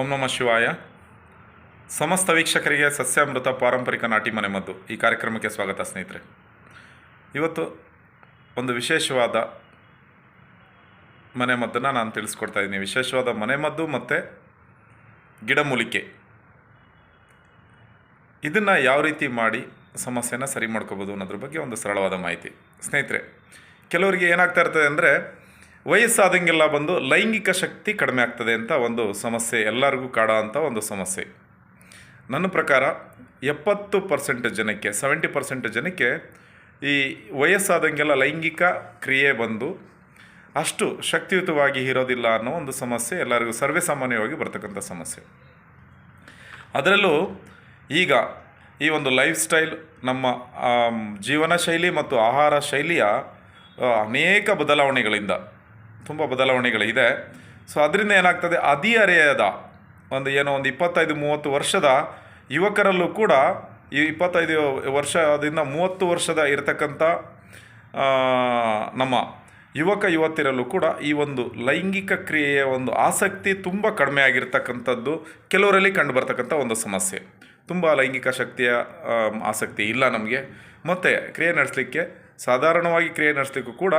ಓಂ ನಮಃ ಶಿವಾಯ. ಸಮಸ್ತ ವೀಕ್ಷಕರಿಗೆ ಸಸ್ಯಾಮೃತ ಪಾರಂಪರಿಕ ನಾಟಿ ಮನೆ ಮದ್ದು. ಈ ಕಾರ್ಯಕ್ರಮಕ್ಕೆ ಸ್ವಾಗತ ಸ್ನೇಹಿತರೆ. ಇವತ್ತು ಒಂದು ವಿಶೇಷವಾದ ಮನೆ ಮದ್ದನ್ನು ನಾನು ತಿಳಿಸ್ಕೊಡ್ತಾ ಇದ್ದೀನಿ. ವಿಶೇಷವಾದ ಮನೆ ಮದ್ದು ಮತ್ತು ಗಿಡಮೂಲಿಕೆ ಇದನ್ನು ಯಾವ ರೀತಿ ಮಾಡಿ ಸಮಸ್ಯೆನ ಸರಿ ಮಾಡ್ಕೋಬೋದು ಅನ್ನೋದ್ರ ಬಗ್ಗೆ ಒಂದು ಸರಳವಾದ ಮಾಹಿತಿ. ಸ್ನೇಹಿತರೆ, ಕೆಲವರಿಗೆ ಏನಾಗ್ತಾ ಇರ್ತದೆ ಅಂದರೆ ವಯಸ್ಸಾದಂಗೆಲ್ಲ ಬಂದು ಲೈಂಗಿಕ ಶಕ್ತಿ ಕಡಿಮೆ ಆಗ್ತದೆ ಅಂತ ಒಂದು ಸಮಸ್ಯೆ ಎಲ್ಲರಿಗೂ ಕಾಡೋ ಅಂಥ ಒಂದು ಸಮಸ್ಯೆ. ನನ್ನ ಪ್ರಕಾರ ಎಪ್ಪತ್ತು ಪರ್ಸೆಂಟ್ ಜನಕ್ಕೆ ಸೆವೆಂಟಿ ಪರ್ಸೆಂಟ್ ಜನಕ್ಕೆ ಈ ವಯಸ್ಸಾದಂಗೆಲ್ಲ ಲೈಂಗಿಕ ಕ್ರಿಯೆ ಬಂದು ಅಷ್ಟು ಶಕ್ತಿಯುತವಾಗಿ ಇರೋದಿಲ್ಲ ಅನ್ನೋ ಒಂದು ಸಮಸ್ಯೆ ಎಲ್ಲರಿಗೂ ಸರ್ವೇ ಸಾಮಾನ್ಯವಾಗಿ ಬರ್ತಕ್ಕಂಥ ಸಮಸ್ಯೆ. ಅದರಲ್ಲೂ ಈಗ ಈ ಒಂದು ಲೈಫ್ ಸ್ಟೈಲ್ ನಮ್ಮ ಜೀವನ ಶೈಲಿ ಮತ್ತು ಆಹಾರ ಶೈಲಿಯ ಅನೇಕ ಬದಲಾವಣೆಗಳಿಂದ ತುಂಬ ಬದಲಾವಣೆಗಳಿದೆ ಸೊ ಅದರಿಂದ ಏನಾಗ್ತದೆ? ಹದಿಹರೆಯದ ಒಂದು ಏನೋ ಒಂದು ಇಪ್ಪತ್ತೈದು, ಮೂವತ್ತು ವರ್ಷದ ಯುವಕರಲ್ಲೂ ಕೂಡ ಈ ಇಪ್ಪತ್ತೈದು ವರ್ಷದಿಂದ ಮೂವತ್ತು ವರ್ಷದ ಇರತಕ್ಕಂಥ ನಮ್ಮ ಯುವಕ ಯುವತಿಯರಲ್ಲೂ ಕೂಡ ಈ ಒಂದು ಲೈಂಗಿಕ ಕ್ರಿಯೆಯ ಒಂದು ಆಸಕ್ತಿ ತುಂಬ ಕಡಿಮೆ ಆಗಿರ್ತಕ್ಕಂಥದ್ದು ಕೆಲವರಲ್ಲಿ ಕಂಡುಬರ್ತಕ್ಕಂಥ ಒಂದು ಸಮಸ್ಯೆ. ತುಂಬ ಲೈಂಗಿಕ ಶಕ್ತಿಯ ಆಸಕ್ತಿ ಇಲ್ಲ ನಮಗೆ. ಮತ್ತು ಕ್ರಿಯೆ ನಡೆಸಲಿಕ್ಕೆ, ಸಾಧಾರಣವಾಗಿ ಕ್ರಿಯೆ ನಡೆಸಲಿಕ್ಕೂ ಕೂಡ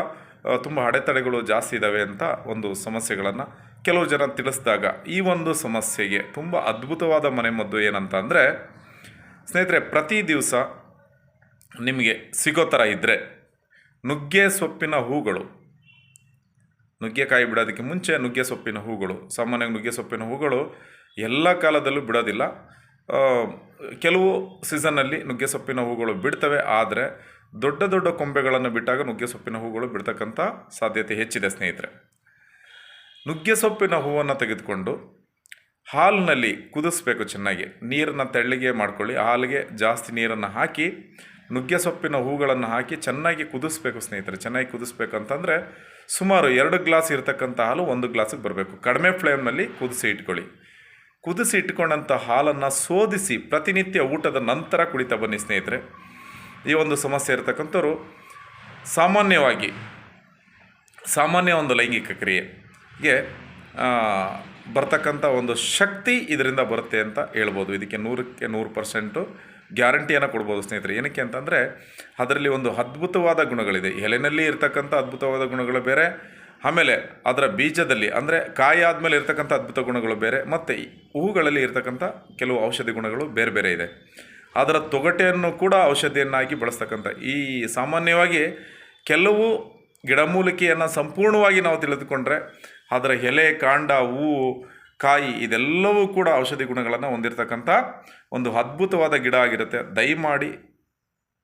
ತುಂಬ ಅಡೆತಡೆಗಳು ಜಾಸ್ತಿ ಇದ್ದಾವೆ ಅಂತ ಒಂದು ಸಮಸ್ಯೆಗಳನ್ನು ಕೆಲವು ಜನ ತಿಳಿಸಿದಾಗ ಈ ಒಂದು ಸಮಸ್ಯೆಗೆ ತುಂಬ ಅದ್ಭುತವಾದ ಮನೆಮದ್ದು ಏನಂತ ಅಂದರೆ, ಸ್ನೇಹಿತರೆ, ಪ್ರತಿ ದಿವಸ ನಿಮಗೆ ಸಿಗೋ ಥರ ಇದ್ದರೆ ನುಗ್ಗೆ ಸೊಪ್ಪಿನ ಹೂಗಳು, ನುಗ್ಗೆಕಾಯಿ ಬಿಡೋದಕ್ಕೆ ಮುಂಚೆ ನುಗ್ಗೆ ಸೊಪ್ಪಿನ ಹೂಗಳು, ಸಾಮಾನ್ಯವಾಗಿ ನುಗ್ಗೆ ಸೊಪ್ಪಿನ ಹೂಗಳು ಎಲ್ಲ ಕಾಲದಲ್ಲೂ ಬಿಡೋದಿಲ್ಲ. ಕೆಲವು ಸೀಸನ್ನಲ್ಲಿ ನುಗ್ಗೆ ಸೊಪ್ಪಿನ ಹೂಗಳು ಬಿಡ್ತವೆ, ಆದರೆ ದೊಡ್ಡ ದೊಡ್ಡ ಕೊಂಬೆಗಳನ್ನು ಬಿಟ್ಟಾಗ ನುಗ್ಗೆ ಸೊಪ್ಪಿನ ಹೂಗಳು ಬಿಡ್ತಕ್ಕಂಥ ಸಾಧ್ಯತೆ ಹೆಚ್ಚಿದೆ, ಸ್ನೇಹಿತರೆ. ನುಗ್ಗೆ ಸೊಪ್ಪಿನ ಹೂವನ್ನು ತೆಗೆದುಕೊಂಡು ಹಾಲಿನಲ್ಲಿ ಕುದಿಸ್ಬೇಕು ಚೆನ್ನಾಗಿ. ನೀರನ್ನು ತೆಳ್ಳಗೆ ಮಾಡ್ಕೊಳ್ಳಿ. ಹಾಲಿಗೆ ಜಾಸ್ತಿ ನೀರನ್ನು ಹಾಕಿ, ನುಗ್ಗೆ ಸೊಪ್ಪಿನ ಹೂಗಳನ್ನು ಹಾಕಿ ಚೆನ್ನಾಗಿ ಕುದಿಸ್ಬೇಕು, ಸ್ನೇಹಿತರೆ. ಚೆನ್ನಾಗಿ ಕುದಿಸ್ಬೇಕಂತಂದರೆ ಸುಮಾರು ಎರಡು ಗ್ಲಾಸ್ ಇರತಕ್ಕಂಥ ಹಾಲು ಒಂದು ಗ್ಲಾಸಿಗೆ ಬರಬೇಕು. ಕಡಿಮೆ ಫ್ಲೇಮ್ನಲ್ಲಿ ಕುದಿಸಿ ಇಟ್ಕೊಳ್ಳಿ. ಕುದಿಸಿ ಇಟ್ಕೊಂಡಂಥ ಹಾಲನ್ನು ಶೋಧಿಸಿ ಪ್ರತಿನಿತ್ಯ ಊಟದ ನಂತರ ಕುಡಿತಾ ಬನ್ನಿ, ಸ್ನೇಹಿತರೆ. ಈ ಒಂದು ಸಮಸ್ಯೆ ಇರತಕ್ಕಂಥವ್ರು ಸಾಮಾನ್ಯವಾಗಿ ಸಾಮಾನ್ಯ ಒಂದು ಲೈಂಗಿಕ ಕ್ರಿಯೆಗೆ ಬರ್ತಕ್ಕಂಥ ಒಂದು ಶಕ್ತಿ ಇದರಿಂದ ಬರುತ್ತೆ ಅಂತ ಹೇಳ್ಬೋದು. ಇದಕ್ಕೆ ನೂರಕ್ಕೆ ನೂರು ಪರ್ಸೆಂಟು ಗ್ಯಾರಂಟಿಯನ್ನು ಕೊಡ್ಬೋದು ಸ್ನೇಹಿತರೆ. ಏನಕ್ಕೆ ಅಂತಂದರೆ, ಅದರಲ್ಲಿ ಒಂದು ಅದ್ಭುತವಾದ ಗುಣಗಳಿದೆ. ಎಲೆನಲ್ಲಿ ಇರ್ತಕ್ಕಂಥ ಅದ್ಭುತವಾದ ಗುಣಗಳು ಬೇರೆ, ಆಮೇಲೆ ಅದರ ಬೀಜದಲ್ಲಿ, ಅಂದರೆ ಕಾಯಿ ಆದಮೇಲೆ ಇರ್ತಕ್ಕಂಥ ಅದ್ಭುತ ಗುಣಗಳು ಬೇರೆ, ಮತ್ತು ಹೂಗಳಲ್ಲಿ ಇರ್ತಕ್ಕಂಥ ಕೆಲವು ಔಷಧಿ ಗುಣಗಳು ಬೇರೆ ಬೇರೆ ಇದೆ. ಅದರ ತೊಗಟೆಯನ್ನು ಕೂಡ ಔಷಧಿಯನ್ನಾಗಿ ಬಳಸ್ತಕ್ಕಂಥ ಈ ಸಾಮಾನ್ಯವಾಗಿ ಕೆಲವು ಗಿಡಮೂಲಿಕೆಯನ್ನು ಸಂಪೂರ್ಣವಾಗಿ ನಾವು ತಿಳಿದುಕೊಂಡ್ರೆ ಅದರ ಎಲೆ, ಕಾಂಡ, ಹೂವು, ಕಾಯಿ ಇದೆಲ್ಲವೂ ಕೂಡ ಔಷಧಿ ಗುಣಗಳನ್ನು ಹೊಂದಿರತಕ್ಕಂಥ ಒಂದು ಅದ್ಭುತವಾದ ಗಿಡ ಆಗಿರುತ್ತೆ. ದಯಮಾಡಿ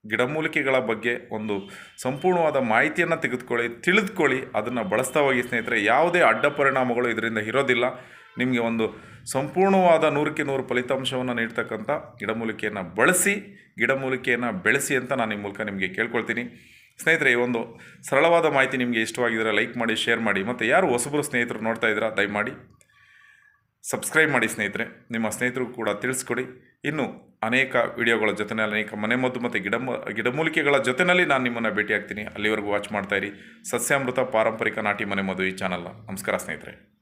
ಗಿಡಮೂಲಿಕೆಗಳ ಬಗ್ಗೆ ಒಂದು ಸಂಪೂರ್ಣವಾದ ಮಾಹಿತಿಯನ್ನು ತೆಗೆದುಕೊಳ್ಳಿ, ತಿಳಿದುಕೊಳ್ಳಿ, ಅದನ್ನು ಬಳಸ್ತಾ ಹೋಗಿ ಸ್ನೇಹಿತರೆ. ಯಾವುದೇ ಅಡ್ಡ ಪರಿಣಾಮಗಳು ಇದರಿಂದ ಇರೋದಿಲ್ಲ. ನಿಮಗೆ ಒಂದು ಸಂಪೂರ್ಣವಾದ ನೂರಕ್ಕೆ ನೂರು ಫಲಿತಾಂಶವನ್ನು ನೀಡ್ತಕ್ಕಂಥ ಗಿಡಮೂಲಿಕೆಯನ್ನು ಬಳಸಿ, ಗಿಡಮೂಲಿಕೆಯನ್ನು ಬೆಳೆಸಿ ಅಂತ ನಾನು ನಿಮ್ಮ ಮೂಲಕ ನಿಮಗೆ ಕೇಳ್ಕೊಳ್ತೀನಿ. ಸ್ನೇಹಿತರೆ, ಈ ಒಂದು ಸರಳವಾದ ಮಾಹಿತಿ ನಿಮಗೆ ಇಷ್ಟವಾಗಿದ್ದರೆ ಲೈಕ್ ಮಾಡಿ, ಶೇರ್ ಮಾಡಿ ಮತ್ತು ಯಾರು ಹೊಸಬರು ಸ್ನೇಹಿತರು ನೋಡ್ತಾ ಇದ್ದೀರಾ, ದಯಮಾಡಿ ಸಬ್ಸ್ಕ್ರೈಬ್ ಮಾಡಿ ಸ್ನೇಹಿತರೆ. ನಿಮ್ಮ ಸ್ನೇಹಿತರು ಕೂಡ ತಿಳಿಸ್ಕೊಡಿ. ಇನ್ನು ಅನೇಕ ವಿಡಿಯೋಗಳ ಜೊತೆಯಲ್ಲಿ ಅನೇಕ ಮನೆಮದ್ದು ಮತ್ತು ಗಿಡ ಗಿಡಮೂಲಿಕೆಗಳ ಜೊತೆಯಲ್ಲಿ ನಾನು ನಿಮ್ಮನ್ನು ಭೇಟಿಯಾಗ್ತೀನಿ. ಅಲ್ಲಿವರೆಗೂ ವಾಚ್ ಮಾಡ್ತಾ ಇರಿ. ಸಸ್ಯಾಮೃತ ಪಾರಂಪರಿಕ ನಾಟಿ ಮನೆಮದ್ದು ಈ ಚಾನಲ್ನ. ನಮಸ್ಕಾರ ಸ್ನೇಹಿತರೆ.